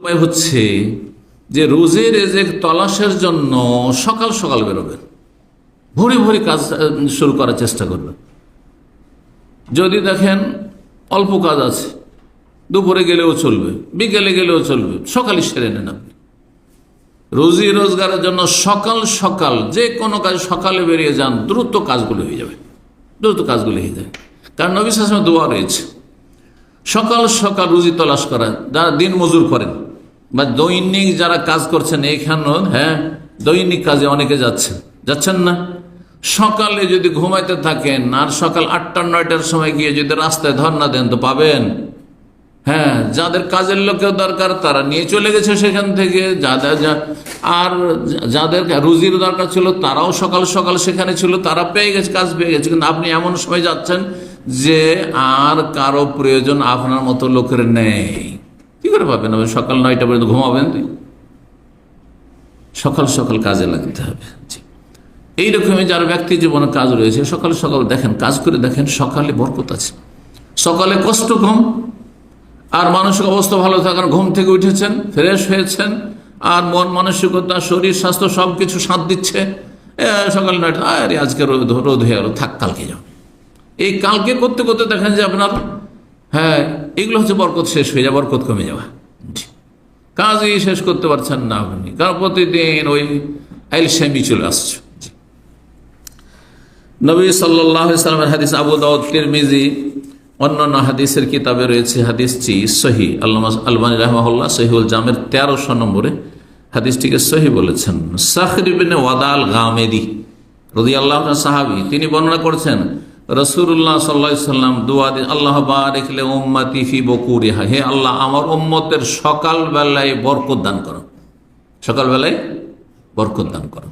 উপায় হচ্ছে যে রোজের রেজেক তলাশের জন্য সকাল সকাল বেরোবেন। ভোরে ভোরে কাজ শুরু করার চেষ্টা করবেন। যদি দেখেন অল্প কাজ আছে, দুপুরে গেলেও চলবে, বিকেলে গেলেও চলবে সকালে সেরে নেন আপনি। রুজি রোজগারের জন্য সকাল সকাল, যে কোনো কাজ সকালে বেরিয়ে যান, দ্রুত কাজগুলো হয়ে যাবে। দ্রুত কাজগুলো হয়ে যাবে কারণ নবী শাসনে দোয়া রয়েছে। সকাল সকাল রুজি তলাশ করা যারা দিন মজুর করেন। বা দৈনিক যারা কাজ করছেন এইখানেও হ্যাঁ দৈনিক কাজে অনেকে যাচ্ছেন। যাচ্ছেন না? সকালে যদি ঘুমাইতে থাকেন, আর সকাল আটটা, নয়টার সময় গিয়ে যদি রাস্তায় ধর্না দেন তো পাবেন। হ্যাঁ যাদের কাজের লোকের দরকার, তারা নিয়ে চলে গেছে সেখান থেকে যাদের আর যাদের রুজির দরকার ছিল, তারাও সকাল সকাল সেখানে ছিল, তারা পেয়ে গেছে, কাজ পেয়ে গেছে। কিন্তু আপনি এমন সময় যাচ্ছেন যে, আর কারও প্রয়োজন আপনার মতো লোকের নেই। কি করে পাবেন সকাল নয়টা পর্যন্ত ঘুমাবেন তুই? সকাল সকাল কাজে লাগতে হবে। এইরকমই যার ব্যক্তি জীবনে কাজ রয়েছে, সকাল সকাল দেখেন, কাজ করে দেখেন, সকালে বরকত আছে। সকালে কষ্ট কম, আর মানসিক অবস্থা ভালো থাকার, ঘুম থেকে উঠেছেন ফ্রেশ হয়েছেন, আর মন মানসিকতা, শরীর, স্বাস্থ্য সব কিছু সাথ দিচ্ছে। সকাল নয়টা, আরে আজকে রোদ রোদ হয়ে গেল, থাক, কালকে যাও। এই কালকে করতে করতে দেখেন যে আপনার হ্যাঁ এগুলো হচ্ছে বরকত শেষ হয়ে যাওয়া বরকত কমে যাওয়া। কাজই শেষ করতে পারছেন না আপনি। কারণ প্রতিদিন ওই আইল সেমি চলে আসছে। নবী সাল্লামের হাদিস আবু দাউদ, তিরমিজি, অন্যান্য হাদিসের কিতাবে রয়েছে হাদিসটি সহি। আল্লাহ আলমানি রহমাহুল্লাহ সহিউল জামের তেরোশো নম্বরে হাদিসটিকে সহি বলেছেন। সাখরিবিনে ওয়াদাল গামেদি রদি আল্লাহ সাহাবি, তিনি বর্ণনা করছেন রসুল্লাহ সাল্লাহ সাল্লাম দুয়া দি আল্লাহ বারেকলে উম্মাতি ফি বকুরিহা। হে আল্লাহ, আমার উম্মতের সকালবেলায় বরকত দান করো। সকালবেলায় বরকত দান করো।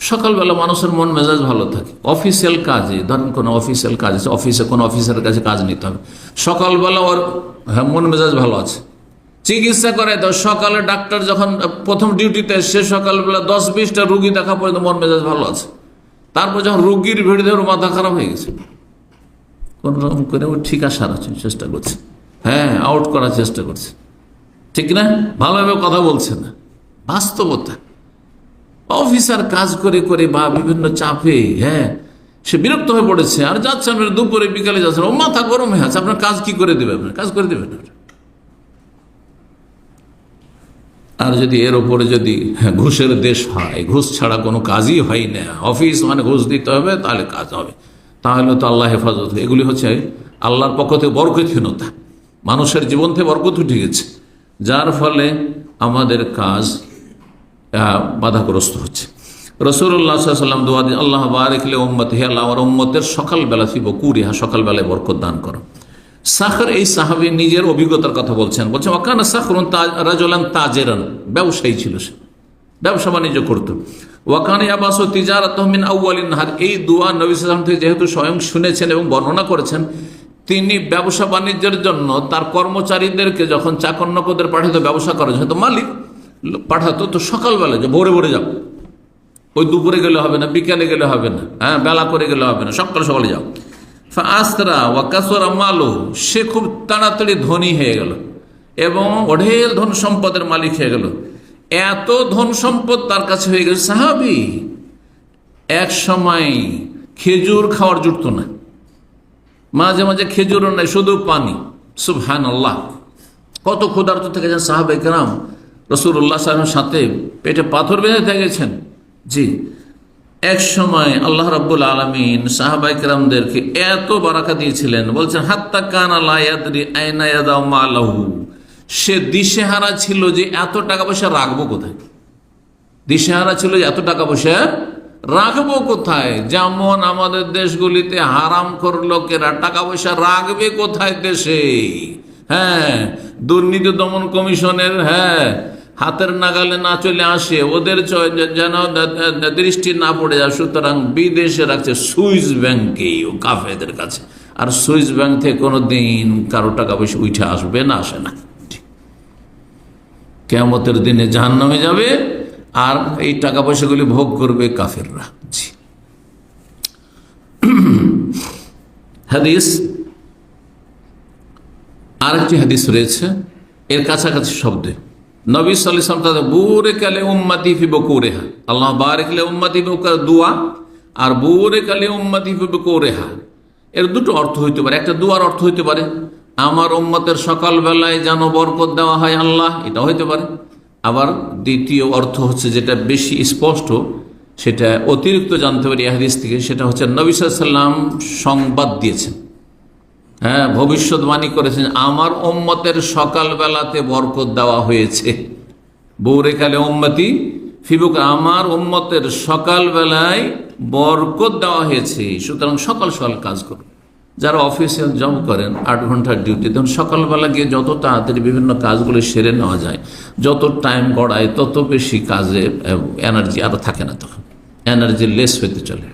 সকালবেলা মানুষের মন মেজাজ ভালো থাকে। অফিসিয়াল কাজে, ধরেন কোনো অফিসিয়াল কাজ আছে, অফিসে কোনো অফিসারের কাছে কাজ নিতে হবে। সকালবেলা ওর হ্যাঁ মন মেজাজ ভালো আছে। চিকিৎসা করে তো সকালে ডাক্তার যখন প্রথম ডিউটিতে সে সকালবেলা দশ বিশটা রুগী দেখা পর্যন্ত মন মেজাজ ভালো আছে। তারপর যখন রোগীর ভিড় দিয়ে ওর মাথা খারাপ হয়ে গেছে। কোন রকম করে ও ঠিক আসার আছে চেষ্টা করছে। হ্যাঁ আউট করার চেষ্টা করছে। ঠিক না? ভালোভাবে কথা বলছে না। বাস্তবতা। অফিসার কাজ করে করে বা বিভিন্ন চাপে হ্যাঁ সে বিরক্ত হয়ে পড়েছে। আর আপনি দুপুরে বিকালে যাচ্ছেন ও মাথা গরম হয়ে আছে। আপনার কাজ কি করে দেবে আপনার? কাজ করে দেবেন না। আর যদি এর ওপরে যদি হ্যাঁ, ঘুষের দেশ হয় ঘুষ ছাড়া কোনো কাজই হয় না। অফিস মানে ঘুষ দিতে হবে তাহলে কাজ হবে। তাহলে তো আল্লাহ হেফাজত। এগুলি হচ্ছে আল্লাহর পক্ষ থেকে বরকতহীনতা। মানুষের জীবন থেকে বরকত উঠে গেছে। যার ফলে আমাদের কাজ বাধাগ্রস্ত হচ্ছে। রসুল্লাহ সাল্লাম দোয়া আল্লাহ বারেকলে উম্মত হে আল্লাহ আমার উম্মতের সকালবেলা ফিব কুরিহা সকালবেলায় বরকত দান করো। সাখর এই সাহাবি নিজের অভিজ্ঞতার কথা বলছেন। বলছেন ওখানে সাখরুন রাজলান তাজেরান। ব্যবসায়ী ছিল সে। ব্যবসা বাণিজ্য করত। ওয়াকানে আবাস ও তিজারত মিন আউ্বালিন নাহার। এই দোয়া নবী থেকে যেহেতু স্বয়ং শুনেছেন এবং বর্ণনা করেছেন, তিনি ব্যবসা বাণিজ্যের জন্য তার কর্মচারীদেরকে যখন চাকর্ণকদের পাঠাতো, ব্যবসা করার জন্য, তো মালিক, পাঠাতো তো সকালবেলা, যে ভোরে ভোরে যাও। ওই দুপুরে গেলে হবে না, বিকালে গেলে হবে না হ্যাঁ বেলা করে গেলে হবে না, সকাল সকালে যাও। আস্তরা ওয়াকাসরা মালো, সে খুব তাড়াতাড়ি ধনী হয়ে গেল এবং অঢেল ধন সম্পদের মালিক হয়ে গেল। এত ধন সম্পদ তার কাছে হয়ে গেছে সাহাবি, এক সময় খেজুর খাওয়ার জুটত না। মাঝে মাঝে খেজুরও নাই, শুধু পানি। সুবহান আল্লাহ কত ক্ষুধার্ত থেকে যান সাহাবে কেরাম রসুল্লাহ সাহেবের সাথে পেটে পাথর বেঁধে থেকেছেন জি। এক সময় আল্লাহ রাব্বুল আলমিন সাহাবাই কেরামদেরকে এত বারাকা দিয়েছিলেন। বলছেন, হাত্তা কান আল্লাহ মালাহু। সে দিশেহারা ছিল যে এত টাকা পয়সা রাখব কোথায়? দিশেহারা ছিল যে এত টাকা পয়সা রাখব কোথায়? যেমন আমাদের দেশগুলিতে হারাম কর লোকেরা টাকা পয়সা রাখবে কোথায় দেশে? হ্যাঁ দুর্নীতি দমন কমিশনের হ্যাঁ হাতের নাগালে না চলে আসে, ওদের যেন দৃষ্টি না পড়ে যায়। সুতরাং বিদেশে রাখছে সুইস ব্যাংকে ও কাফেদের কাছে। আর সুইস ব্যাংক থেকে কোনো দিন কারও টাকা পয়সা উঠে আসবে না, আসে না। কেমতের দিনে জাহান নামে যাবে, আর এই টাকা পয়সাগুলি ভোগ করবে কাফেররা। জি। হাদিস, আরেকটি হাদিস রয়েছে। এর কাছাকাছি শব্দে নবী সাল্লাম তাদের বুরে কালে উম্মাতি ফি বকুরেহা আল্লাহ বারেকলে উম্মাতি বকুর দোয়া আর বুরে কালে উম্মাতি ফি বকুরেহা এর দুটো অর্থ হইতে পারে। একটা দুয়ার অর্থ হইতে পারে, আমার উম্মতের সকালবেলায় যেন বরকত দেওয়া হয় আল্লাহ এটা হইতে পারে। আবার দ্বিতীয় অর্থ হচ্ছে যেটা বেশি স্পষ্ট, সেটা অতিরিক্ত জানতে পারি হাদিস থেকে, সেটা হচ্ছে নবী সাল্লাম সংবাদ দিয়েছেন। হ্যাঁ ভবিষ্যৎবাণী করেছেন, আমার ওম্মতের সকালবেলাতে বরকত দেওয়া হয়েছে। বৌরে কালে ওম্মতি ফিবুক, আমার উম্মতের সকালবেলায় বরকত দেওয়া হয়েছে। সুতরাং সকাল সকাল কাজ করুন। যারা অফিসে জব করেন, আট ঘণ্টার ডিউটি, তখন সকালবেলা গিয়ে যত তাড়াতাড়ি বিভিন্ন কাজগুলো সেরে নেওয়া যায়, যত টাইম গড়ায় তত বেশি কাজে এনার্জি আরও থাকে না তখন। এনার্জি লেস হইতে চলে।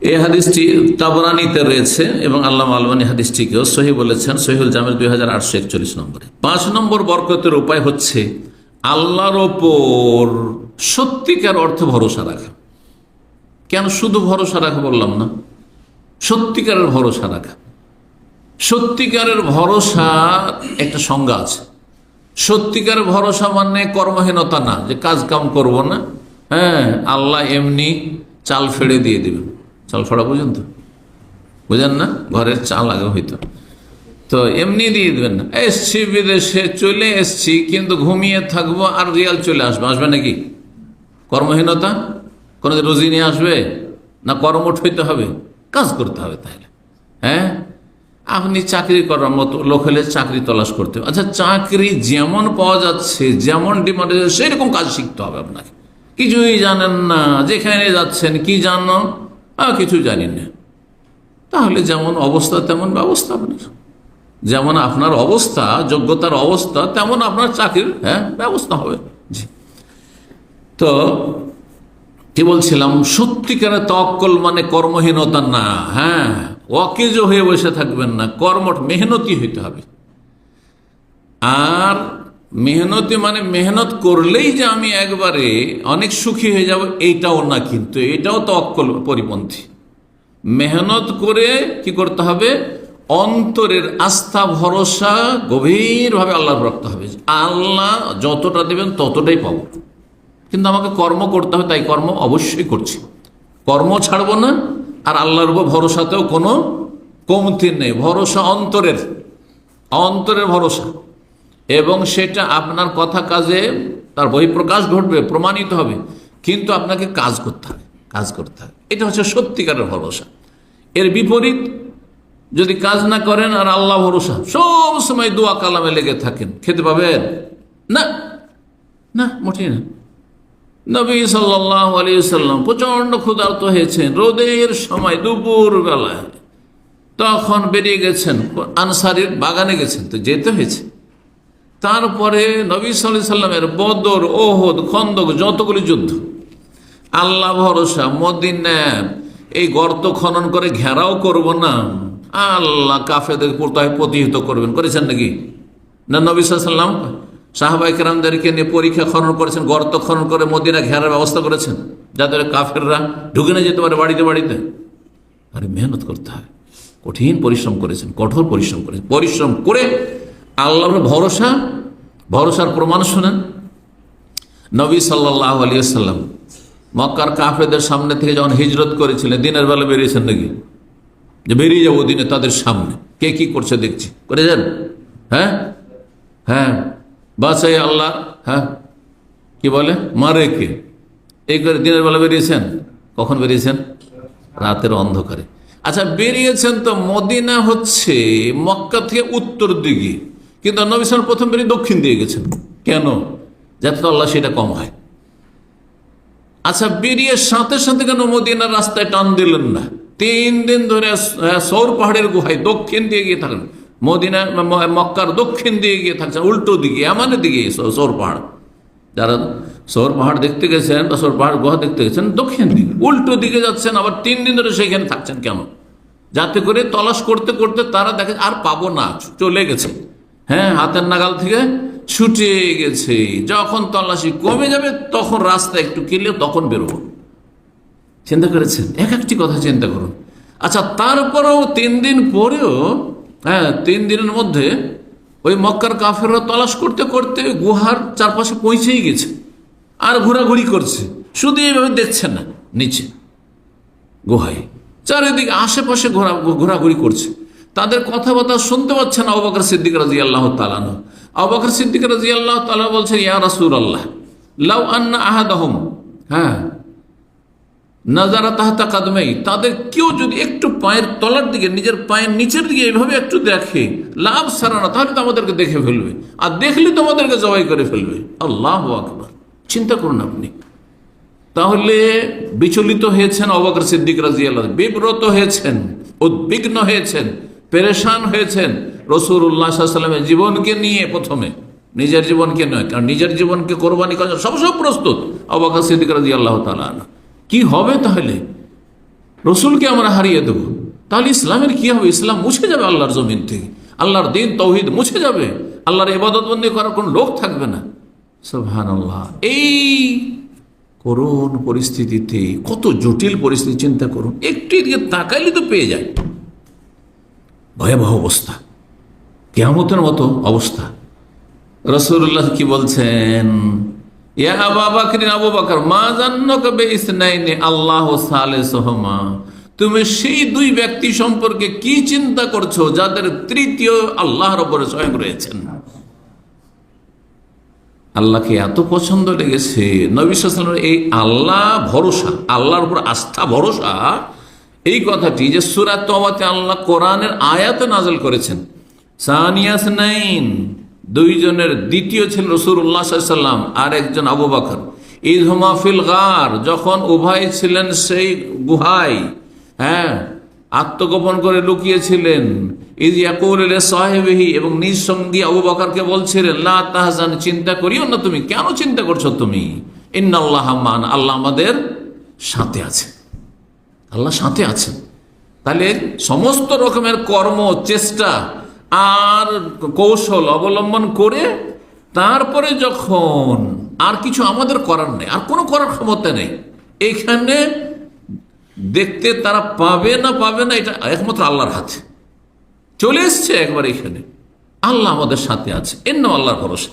এই হাদিসটি তাবরানিতে রয়েছে এবং আল্লাহ আলমানি হাদিসটিকেও সহি বলেছেন সহিউল জামের দুই হাজার আটশো একচল্লিশ নম্বরে। পাঁচ নম্বর বরকতের উপায় হচ্ছে আল্লাহর ওপর সত্যিকার অর্থে ভরসা রাখা। কেন শুধু ভরসা রাখা বললাম না? সত্যিকারের ভরসা রাখা। সত্যিকারের ভরসা একটা সংজ্ঞা আছে। সত্যিকারের ভরসা মানে কর্মহীনতা না, যে কাজ কাম করব না হ্যাঁ আল্লাহ এমনি চাল ফেড়ে দিয়ে দিবেন। চাল ফেড়া বুঝেন তো বুঝেন না? ঘরের চাল আগে হইতো। তো এমনি দিয়ে দেবেন না। এসছি বিদেশে, চলে এসছি, কিন্তু ঘুমিয়ে থাকব আর রিয়াল চলে আসবে। আসবে নাকি? কর্মহীনতা? কোনো রোজি নিয়ে আসবে? না কর্মঠ হইতে হবে? কাজ করতে হবে তাহলে। হ্যাঁ? আপনি চাকরি করার মতো লোক হলে চাকরি তলাশ করতে হবে। আচ্ছা চাকরি যেমন পাওয়া যাচ্ছে, যেমন ডিমান্ড সেরকম কাজ শিখতে হবে আপনাকে। কিছুই জানেন না, যেখানে যাচ্ছেন কি জানো? কিছু জানি না। তাহলে যেমন অবস্থা, তেমন ব্যবস্থা যেমন আপনার অবস্থা, যোগ্যতার অবস্থা, তেমন আপনার চাকরির হ্যাঁ ব্যবস্থা হবে। তো কি বলছিলাম? সত্যিকারের তক্কল মানে কর্মহীনতা না হ্যাঁ। অকেজ হয়ে বসে থাকবেন না, কর্মঠ, মেহনতি হইতে হবে। আর মেহনতি মানে মেহনত করলেই যে আমি একবারে অনেক সুখী হয়ে যাব, এইটাও না কিন্তু, এটাও তো অক্কল পরিপন্থী। মেহনত করে কি করতে হবে? অন্তরের আস্থা, ভরসা গভীরভাবে আল্লাহর রাখতে হবে। আল্লাহ যতটা দেবেন ততটাই পাবো। কিন্তু আমাকে কর্ম করতে হবে, তাই কর্ম অবশ্যই করছি। কর্ম ছাড়বো না, আর আল্লাহর উপর ভরসাতেও কোনো কমতি নেই। ভরসা অন্তরের অন্তরের ভরসা। এবং সেটা আপনার কথা কাজে তার বহিঃপ্রকাশ ঘটবে, প্রমাণিত হবে। কিন্তু আপনাকে কাজ করতে হবে, কাজ করতে হবে। এটা হচ্ছে সত্যিকারের ভরসা। এর বিপরীত, যদি কাজ না করেন আর আল্লাহ ভরসা, সব সময় দোয়া কালামে লেগে থাকেন, খেতে পাবেন? না। না, মোটেই না। নবী সাল্লাহ আলিয়াল্লাম প্রচণ্ড ক্ষুধার্ত হয়েছেন, রোদের সময় দুপুর বেলায় তখন বেরিয়ে গেছেন, আনসারির বাগানে গেছেন, তো যেতে হয়েছে। তারপরে নবী সাল্লাহ সাল্লামের বদর, ওহদ, খন্দক, যতগুলি যুদ্ধ। আল্লাহ ভরসা মদিনার এই গর্ত খনন করে ঘেরাও করব না। আল্লাহ কাফেদের কোথায় প্রতিহিত করবেন। করেছেন নাকি? না নবী সাল্লাম? সাহাবাই কেরামদেরকে নিয়ে পরীক্ষা খনন করেছেন, গর্ত খনন করে মদিনা ঘেরার ব্যবস্থা করেছেন। যাদের কাফেররা ঢুকে না যেতে পারে বাড়িতে বাড়িতে। আরে মেহনত করতে হয়। কঠিন পরিশ্রম করেছেন, কঠোর পরিশ্রম করেছেন। পরিশ্রম করে আল্লাহর ভরসা, ভরসার প্রমাণ শোনেন। নবী সাল্লাহ আলিয়াল্লাম মক্কার কাফেদের সামনে থেকে যখন হিজরত করেছিলেন, দিনের বেলা বেরিয়েছেন নাকি? যে বেরিয়ে যাব দিনে তাদের সামনে। কে কি করছে দেখছি। করেছেন হ্যাঁ? হ্যাঁ। বাসাই আল্লাহ হ্যাঁ? কি বলে? মারে কে? এই করে দিনের বেলা বেরিয়েছেন? কখন বেরিয়েছেন? রাতের অন্ধকারে। আচ্ছা বেরিয়েছেন তো মদিনা হচ্ছে মক্কা থেকে উত্তর দিকে। কিন্তু নবিসান প্রথম বেরিয়ে দক্ষিণ দিয়ে গেছেন। কেন? যাতে আল্লাহ সেটা কম হয়। আচ্ছা বেরিয়ে সাথে সাথে কেন মদিনার রাস্তায় টান দিলেন না? তিন দিন ধরে সৌর পাহাড়ের গুহায় দক্ষিণ দিয়ে গিয়ে থাকেন মদিনা মক্কার দক্ষিণ দিয়ে গিয়ে থাকছেন, উল্টো দিকে আমাদের দিকে সৌর পাহাড়। যারা সৌর পাহাড় দেখতে গেছেন বা সৌর পাহাড় গুহা দেখতে গেছেন, দক্ষিণ দিকে, উল্টো দিকে যাচ্ছেন, আবার তিন দিন ধরে সেখানে থাকছেন কেন? যাতে করে তলাশ করতে করতে তারা দেখে, আর পাবো না, চলে গেছে। হ্যাঁ হাতের নাগাল থেকে ছুটে গেছে। যখন তল্লাশি কমে যাবে, তখন রাস্তা একটু কিনলে তখন বেরোবো। চিন্তা করেছেন? এক একটি কথা চিন্তা করুন। আচ্ছা তারপরেও তিন দিন পরেও হ্যাঁ তিন দিনের মধ্যে ওই মক্কার কাফেররা তলাশ করতে করতে গুহার চারপাশে পৌঁছেই গেছে। আর ঘোরাঘুরি করছে। শুধু এইভাবে দেখছে না, নিচে, গুহায়। চারিদিকে আশেপাশে ঘোরা ঘোরাঘুরি করছে। তাদের কথাবার্তা শুনতে পাচ্ছে না অবাকর সিদ্দিক রাজি আল্লাহ তালানো অবাকর সিদ্দিক রাজি আল্লাহ তালা বলছেন, ইয়া রাসুল আল্লাহ লাউ আন্না আহাদ আহম হ্যাঁ। নাজারা তাহাতা কাদমেই, তাদের কেউ যদি একটু পায়ের তলার দিকে, নিজের পায়ের নিচের দিকে এইভাবে একটু দেখে, লাভ সারানা তাহলে তো আমাদেরকে দেখে ফেলবে। আর দেখলে তো আমাদেরকে জবাই করে ফেলবে। আল্লাহ আকবার। চিন্তা করুন আপনি। তাহলে বিচলিত হয়েছেন অবাকর সিদ্দিক রাজি আল্লাহ বিব্রত হয়েছেন, উদ্বিগ্ন হয়েছেন। পেরেশান হয়েছেন রসুর উল্লাহ জীবনকে নিয়ে প্রথমে। নিজের জীবনকে নয়, কারণ নিজের জীবনকে কোরবানি করার জন্য সব সব প্রস্তুত। অবাকর সিদ্দিক রাজি আল্লাহ তালা কি হবে তাহলে? রসুলকে আমরা হারিয়ে দেবো। তাহলে ইসলামের কি হবে? ইসলাম মুছে যাবে আল্লাহর জমিন থেকে। আল্লাহর দিন তৌহিদ মুছে যাবে। আল্লাহর ইবাদতবন্দি করার কোনো লোক থাকবে না। সুবহানাল্লাহ। এই করুন পরিস্থিতিতে, কত জটিল পরিস্থিতি, চিন্তা করুন। একটু এদিকে তাকাইলে তো পেয়ে যায়। ভয়াবহ অবস্থা। কেয়ামতের মতো অবস্থা। রসুল্লাহ কি বলছেন? তুমি সেই দুই ব্যক্তি সম্পর্কে কি চিন্তা করছ যাদের তৃতীয় আল্লাহর ওপরে স্বয়ং রয়েছেন? আল্লাহকে এত পছন্দ লেগেছে নবিসের এই আল্লাহ ভরসা, আল্লাহর উপর আস্থা ভরসা এই কথাটি যে সুরাত তবাতে আল্লাহ কোরআনের আয়াতে নাজল করেছেন। সানিয়াস নাইন, দুইজনের দ্বিতীয় ছিল রসুল্লাহ সাল্লাম আর একজন আবু বাকর। ঈদ গার, যখন উভয় ছিলেন সেই গুহায় হ্যাঁ আত্মগোপন করে লুকিয়েছিলেন। এবং নিজ সঙ্গী আবু বাকরকে বলছিলেন, লা তাহজান, চিন্তা করিও না তুমি। কেন চিন্তা করছ তুমি? ইন্নাল্লাহ মান আল্লাহ আমাদের সাথে আছে আল্লাহ সাথে আছেন। তাহলে সমস্ত রকমের কর্ম, চেষ্টা আর কৌশল অবলম্বন করে তারপরে যখন আর কিছু আমাদের করার নেই, আর কোনো করার ক্ষমতা নেই এখানে দেখতে তারা পাবে না পাবে না এটা একমাত্র আল্লাহর হাতে। চলে এসছে একবার এখানে। আল্লাহ আমাদের সাথে আছে। এর আল্লাহর ভরসা।